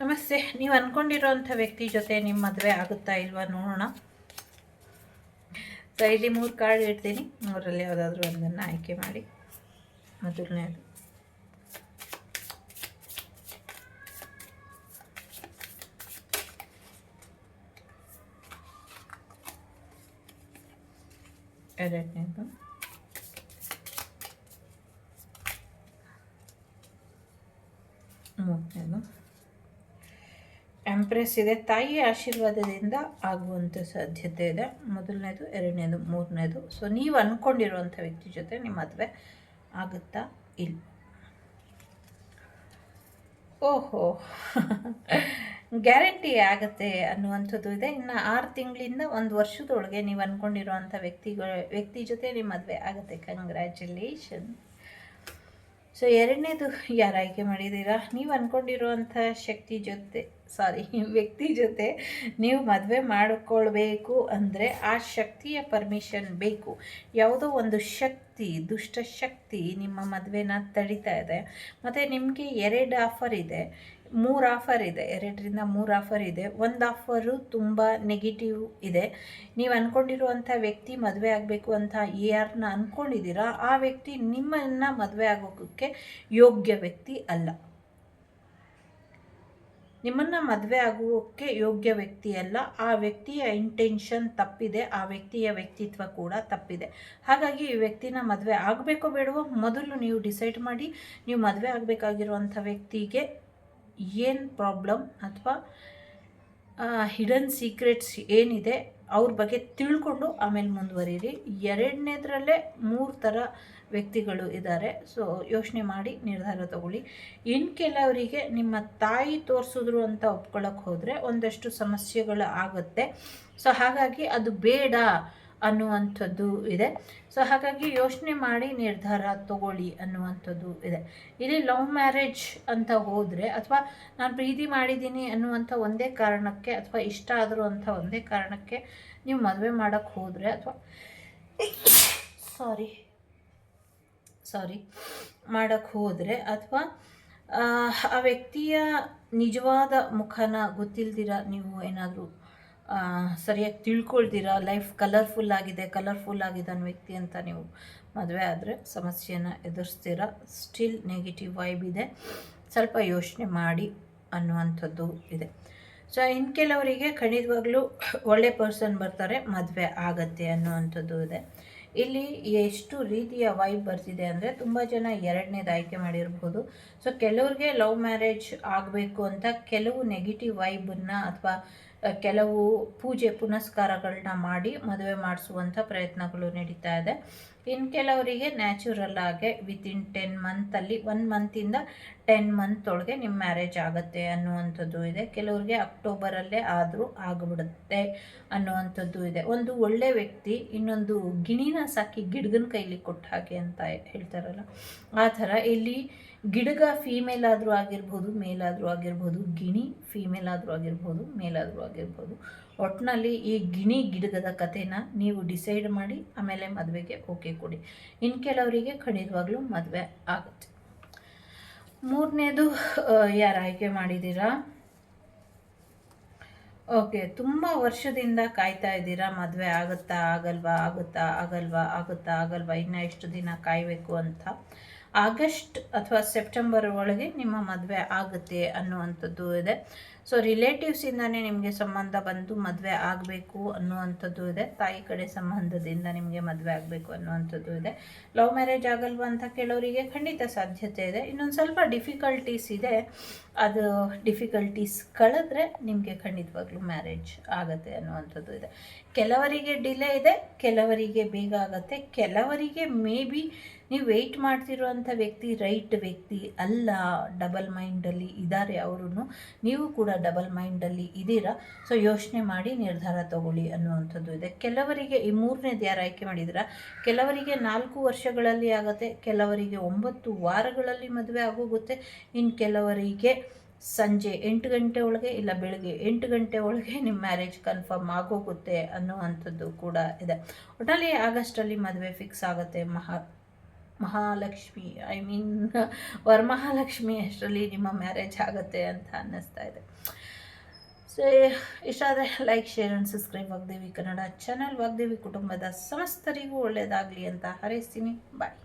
ನಮಸ್ತೆ. ನೀವು ಅಂದ್ಕೊಂಡಿರುವಂಥ ವ್ಯಕ್ತಿ ಜೊತೆ ನಿಮ್ಮ ಮದುವೆ ಆಗುತ್ತಾ ಇಲ್ವಾ ನೋಡೋಣ. ಸೊ ಇಲ್ಲಿ ಮೂರು ಕಾರ್ಡ್ ಇಡ್ತೀನಿ. ಮೂರಲ್ಲಿ ಯಾವುದಾದ್ರೂ ಒಂದನ್ನು ಆಯ್ಕೆ ಮಾಡಿ. ಮೊದಲನೇದು ಎರಡನೇದು. ಮೂರನೇದು. ಎಂಪ್ರೆಸ್ ಇದೆ. ತಾಯಿಯ ಆಶೀರ್ವಾದದಿಂದ ಆಗುವಂಥ ಸಾಧ್ಯತೆ ಇದೆ. ಮೊದಲನೇದು, ಎರಡನೇದು, ಮೂರನೇದು. ಸೊ ನೀವು ಅಂದ್ಕೊಂಡಿರುವಂಥ ವ್ಯಕ್ತಿ ಜೊತೆ ನಿಮ್ಮ ಮದುವೆ ಆಗುತ್ತಾ ಇಲ್ಲ? ಓಹೋ. ಗ್ಯಾರಂಟಿ ಆಗುತ್ತೆ ಅನ್ನುವಂಥದ್ದು ಇದೆ. ಇನ್ನು ಆರು ತಿಂಗಳಿಂದ ಒಂದು ವರ್ಷದೊಳಗೆ ನೀವು ಅಂದ್ಕೊಂಡಿರುವಂಥ ವ್ಯಕ್ತಿಗಳ ವ್ಯಕ್ತಿ ಜೊತೆ ನಿಮ್ಮ ಮದುವೆ ಆಗುತ್ತೆ. ಕಂಗ್ರ್ಯಾಚುಲೇಷನ್ ಸೊ ಎರಡನೇದು ಯಾರು ಆಯ್ಕೆ ಮಾಡಿದ್ದೀರಾ? ನೀವು ಅಂದ್ಕೊಂಡಿರುವಂಥ ಶಕ್ತಿ ಜೊತೆ ಸಾರಿ ವ್ಯಕ್ತಿ ಜೊತೆ ನೀವು ಮದುವೆ ಮಾಡಿಕೊಳ್ಬೇಕು ಅಂದರೆ ಆ ಶಕ್ತಿಯ ಪರ್ಮಿಷನ್ ಬೇಕು. ಯಾವುದೋ ಒಂದು ಶಕ್ತಿ, ದುಷ್ಟ ಶಕ್ತಿ ನಿಮ್ಮ ಮದುವೆನ ತಡಿತಾ ಇದೆ. ಮತ್ತು ನಿಮಗೆ ಎರಡು ಆಫರ್ ಇದೆ. ಮೂರು ಆಫರ್ ಇದೆ, ಎರಡರಿಂದ ಮೂರು ಆಫರ್ ಇದೆ. ಒಂದು ಆಫರು ತುಂಬ ನೆಗೆಟಿವ್ ಇದೆ. ನೀವು ಅಂದ್ಕೊಂಡಿರುವಂಥ ವ್ಯಕ್ತಿ ಮದುವೆ ಆಗಬೇಕು ಅಂತ ಯಾರನ್ನ ಅಂದ್ಕೊಂಡಿದ್ದೀರಾ ಆ ವ್ಯಕ್ತಿ ನಿಮ್ಮನ್ನು ಮದುವೆ ಆಗೋಕ್ಕೆ ಯೋಗ್ಯ ವ್ಯಕ್ತಿ ಅಲ್ಲ. ನಿಮ್ಮನ್ನು ಮದುವೆ ಆಗುವಕ್ಕೆ ಯೋಗ್ಯ ವ್ಯಕ್ತಿ ಅಲ್ಲ. ಆ ವ್ಯಕ್ತಿಯ ಇಂಟೆನ್ಷನ್ ತಪ್ಪಿದೆ, ಆ ವ್ಯಕ್ತಿಯ ವ್ಯಕ್ತಿತ್ವ ಕೂಡ ತಪ್ಪಿದೆ. ಹಾಗಾಗಿ ಈ ವ್ಯಕ್ತಿನ ಮದುವೆ ಆಗಬೇಕೋ ಬೇಡವೋ, ಮೊದಲು ನೀವು ಡಿಸೈಡ್ ಮಾಡಿ, ನೀವು ಮದುವೆ ಆಗಬೇಕಾಗಿರುವಂಥ ವ್ಯಕ್ತಿಗೆ ಏನು ಪ್ರಾಬ್ಲಮ್ ಅಥವಾ ಹಿಡನ್ ಸೀಕ್ರೆಟ್ಸ್ ಏನಿದೆ, ಅವ್ರ ಬಗ್ಗೆ ತಿಳ್ಕೊಂಡು ಆಮೇಲೆ ಮುಂದುವರಿರಿ. ಎರಡನೇದ್ರಲ್ಲೇ ಮೂರು ಥರ ವ್ಯಕ್ತಿಗಳು ಇದ್ದಾರೆ ಸೊ ಯೋಚನೆ ಮಾಡಿ ನಿರ್ಧಾರ ತಗೊಳ್ಳಿ. ಇನ್ನು ಕೆಲವರಿಗೆ ನಿಮ್ಮ ತಾಯಿ ತೋರಿಸಿದ್ರು ಅಂತ ಒಪ್ಕೊಳ್ಳೋಕೆ ಹೋದರೆ ಒಂದಷ್ಟು ಸಮಸ್ಯೆಗಳು ಆಗುತ್ತೆ. ಸೊ ಹಾಗಾಗಿ ಅದು ಬೇಡ. ಅನ್ನುವಂಥದ್ದು ಇದೆ. ಸೊ ಹಾಗಾಗಿ ಯೋಚನೆ ಮಾಡಿ ನಿರ್ಧಾರ ತಗೊಳ್ಳಿ ಅನ್ನುವಂಥದ್ದು ಇದೆ. ಇಲ್ಲಿ ಲವ್ ಮ್ಯಾರೇಜ್ ಅಂತ ಹೋದರೆ, ಅಥವಾ ನಾನು ಪ್ರೀತಿ ಮಾಡಿದ್ದೀನಿ ಅನ್ನುವಂಥ ಒಂದೇ ಕಾರಣಕ್ಕೆ, ಅಥವಾ ಇಷ್ಟ ಆದರೂ ಅಂತ ಒಂದೇ ಕಾರಣಕ್ಕೆ ನೀವು ಮದುವೆ ಮಾಡೋಕ್ಕೆ ಹೋದರೆ, ಅಥವಾ ಸಾರಿ ಸಾರಿ ಮಾಡೋಕ್ಕೆ ಹೋದರೆ, ಅಥವಾ ಆ ವ್ಯಕ್ತಿಯ ನಿಜವಾದ ಮುಖನ ಗೊತ್ತಿಲ್ದಿರ ನೀವು ಏನಾದರೂ ಸರಿಯಾಗಿ ತಿಳ್ಕೊಳ್ತೀರಾ? ಲೈಫ್ ಕಲರ್ಫುಲ್ ಆಗಿದೆ ಕಲರ್ಫುಲ್ ಆಗಿದೆ ಅನ್ನೋ ವ್ಯಕ್ತಿ ಅಂತ ನೀವು ಮದುವೆ ಆದರೆ ಸಮಸ್ಯೆನ ಎದುರಿಸ್ತೀರ? ಸ್ಟಿಲ್ ನೆಗೆಟಿವ್ ವೈಬ್ ಇದೆ. ಸ್ವಲ್ಪ ಯೋಚನೆ ಮಾಡಿ ಅನ್ನುವಂಥದ್ದು ಇದೆ. ಸೊ ಇನ್ನು ಕೆಲವರಿಗೆ ಖಂಡಿತವಾಗ್ಲೂ ಒಳ್ಳೆ ಪರ್ಸನ್ ಬರ್ತಾರೆ, ಮದುವೆ ಆಗತ್ತೆ ಅನ್ನುವಂಥದ್ದು ಇದೆ. ಇಲ್ಲಿ ಎಷ್ಟು ರೀತಿಯ ವೈಬ್ ಬರ್ತಿದೆ ಅಂದರೆ ತುಂಬ ಜನ ಎರಡನೇದು ಆಯ್ಕೆ ಮಾಡಿರ್ಬೋದು. ಸೊ ಕೆಲವ್ರಿಗೆ ಲವ್ ಮ್ಯಾರೇಜ್ ಆಗಬೇಕು ಅಂತ ಕೆಲವು ನೆಗೆಟಿವ್ ವೈಬನ್ನು ಅಥವಾ ಕೆಲವು ಪೂಜೆ ಪುನಸ್ಕಾರಗಳನ್ನ ಮಾಡಿ ಮದುವೆ ಮಾಡಿಸುವಂಥ ಪ್ರಯತ್ನಗಳು ನಡೀತಾ ಇದೆ. ಇನ್ನು ಕೆಲವರಿಗೆ ನ್ಯಾಚುರಲ್ ಆಗಿ ವಿತಿನ್ ಟೆನ್ ಮಂತಲ್ಲಿ ಒನ್ ಮಂತಿಂದ ಟೆನ್ ಮಂತ್ ಒಳಗೆ ನಿಮ್ಮ ಮ್ಯಾರೇಜ್ ಆಗುತ್ತೆ ಅನ್ನುವಂಥದ್ದು ಇದೆ. ಕೆಲವರಿಗೆ ಅಕ್ಟೋಬರಲ್ಲೇ ಆದರೂ ಆಗಿಬಿಡುತ್ತೆ ಅನ್ನುವಂಥದ್ದು ಇದೆ. ಒಂದು ಒಳ್ಳೆ ವ್ಯಕ್ತಿ ಇನ್ನೊಂದು ಗಿಣಿನ ಸಾಕಿ ಗಿಡಗನ ಕೈಲಿ ಕೊಟ್ಟ ಹಾಗೆ ಅಂತ ಹೇಳ್ತಾರಲ್ಲ. ಆ ಥರ ಇಲ್ಲಿ ಗಿಡಗ ಫೀಮೇಲ್ ಆದರೂ ಆಗಿರ್ಬೋದು ಮೇಲಾದರೂ ಆಗಿರ್ಬೋದು, ಗಿಣಿ ಫೀಮೇಲ್ ಆದರೂ ಆಗಿರ್ಬೋದು ಮೇಲಾದರೂ ಆಗಿರ್ಬೋದು. ಒಟ್ಟಿನಲ್ಲಿ ಈ ಗಿಣಿ ಗಿಡಗದ ಕಥೆನ ನೀವು ಡಿಸೈಡ್ ಮಾಡಿ, ಆಮೇಲೆ ಮದುವೆಗೆ ಓಕೆ ಕೊಡಿ. ಇನ್ನು ಕೆಲವರಿಗೆ ಖಂಡಿತವಾಗ್ಲೂ ಮದುವೆ ಆಗುತ್ತೆ. ಮೂರನೇದು ಯಾರು ಆಯ್ಕೆ ಮಾಡಿದ್ದೀರಾ? ಓಕೆ ತುಂಬ ವರ್ಷದಿಂದ ಕಾಯ್ತಾ ಇದ್ದೀರಾ? ಮದುವೆ ಆಗುತ್ತಾ, ಆಗಲ್ವಾ ಆಗುತ್ತಾ ಆಗಲ್ವಾ ಆಗುತ್ತಾ, ಆಗಲ್ವಾ? ಇನ್ನೂ ಎಷ್ಟು ದಿನ ಕಾಯಬೇಕು ಅಂತ. ಆಗಸ್ಟ್ ಅಥವಾ ಸೆಪ್ಟೆಂಬರ್ ಒಳಗೆ ನಿಮ್ಮ ಮದುವೆ ಆಗುತ್ತೆ ಅನ್ನುವಂಥದ್ದು ಇದೆ. ಸೊ ರಿಲೇಟಿವ್ಸಿಂದನೇ ನಿಮಗೆ ಸಂಬಂಧ ಬಂದು ಮದುವೆ ಆಗಬೇಕು ಅನ್ನುವಂಥದ್ದು ಇದೆ. ತಾಯಿ ಕಡೆ ಸಂಬಂಧದಿಂದ ನಿಮಗೆ ಮದುವೆ ಆಗಬೇಕು ಅನ್ನುವಂಥದ್ದು ಇದೆ. ಲವ್ ಮ್ಯಾರೇಜ್ ಆಗಲ್ವಾ ಅಂತ ಕೇಳೋರಿಗೆ ಖಂಡಿತ ಸಾಧ್ಯತೆ ಇದೆ. ಇನ್ನೊಂದು ಸ್ವಲ್ಪ ಡಿಫಿಕಲ್ಟೀಸ್ ಇದೆ. ಅದು ಡಿಫಿಕಲ್ಟೀಸ್ ಕಳೆದ್ರೆ ನಿಮಗೆ ಖಂಡಿತವಾಗ್ಲೂ ಮ್ಯಾರೇಜ್ ಆಗುತ್ತೆ ಅನ್ನುವಂಥದ್ದು ಇದೆ. ಕೆಲವರಿಗೆ ಡಿಲೇ ಇದೆ, ಕೆಲವರಿಗೆ ಬೇಗ ಆಗುತ್ತೆ, ಕೆಲವರಿಗೆ ಮೇ ಬಿ ನೀವು ವೆಯ್ಟ್ ಮಾಡ್ತಿರುವಂಥ ವ್ಯಕ್ತಿ ರೈಟ್ ವ್ಯಕ್ತಿ ಅಲ್ಲ ಡಬಲ್ ಮೈಂಡಲ್ಲಿ ಇದ್ದಾರೆ ಅವರು ನೀವು ಕೂಡ ಡಬಲ್ ಮೈಂಡಲ್ಲಿ ಇದ್ದೀರಾ. ಸೊ ಯೋಚನೆ ಮಾಡಿ ನಿರ್ಧಾರ ತಗೊಳ್ಳಿ ಅನ್ನುವಂಥದ್ದು ಇದೆ. ಕೆಲವರಿಗೆ ಈ ಮೂರನೇದು ಯಾರು ಆಯ್ಕೆ ಮಾಡಿದಿರ ಕೆಲವರಿಗೆ ನಾಲ್ಕು ವರ್ಷಗಳಲ್ಲಿ ಆಗುತ್ತೆ, ಕೆಲವರಿಗೆ ಒಂಬತ್ತು ವಾರಗಳಲ್ಲಿ ಮದುವೆ ಆಗೋಗುತ್ತೆ. ಇನ್ನು ಕೆಲವರಿಗೆ ಸಂಜೆ ಎಂಟು ಗಂಟೆ ಒಳಗೆ ಇಲ್ಲ ಬೆಳಗ್ಗೆ ಎಂಟು ಗಂಟೆ ಒಳಗೆ ನಿಮ್ಮ ಮ್ಯಾರೇಜ್ ಕನ್ಫರ್ಮ್ ಆಗೋಗುತ್ತೆ ಅನ್ನುವಂಥದ್ದು ಕೂಡ ಇದೆ. ಒಟ್ಟಲ್ಲಿ ಆಗಸ್ಟಲ್ಲಿ ಮದುವೆ ಫಿಕ್ಸ್ ಆಗುತ್ತೆ, ಮಹಾ ಮಹಾಲಕ್ಷ್ಮಿ ಐ ಮೀನ್ ವರಮಹಾಲಕ್ಷ್ಮಿ ಅಷ್ಟರಲ್ಲಿ ನಿಮ್ಮ ಮ್ಯಾರೇಜ್ ಆಗುತ್ತೆ ಅಂತ ಅನ್ನಿಸ್ತಾ ಇದೆ. So ಇಷ್ಟಾದರೆ like share and subscribe Vagdevi Kannada channel Vagdevi ಕುಟುಂಬದ ಸಮಸ್ತರಿಗೂ ಒಳ್ಳೆಯದಾಗಲಿ ಅಂತ ಹಾರೈಸ್ತೀನಿ. ಬಾಯ್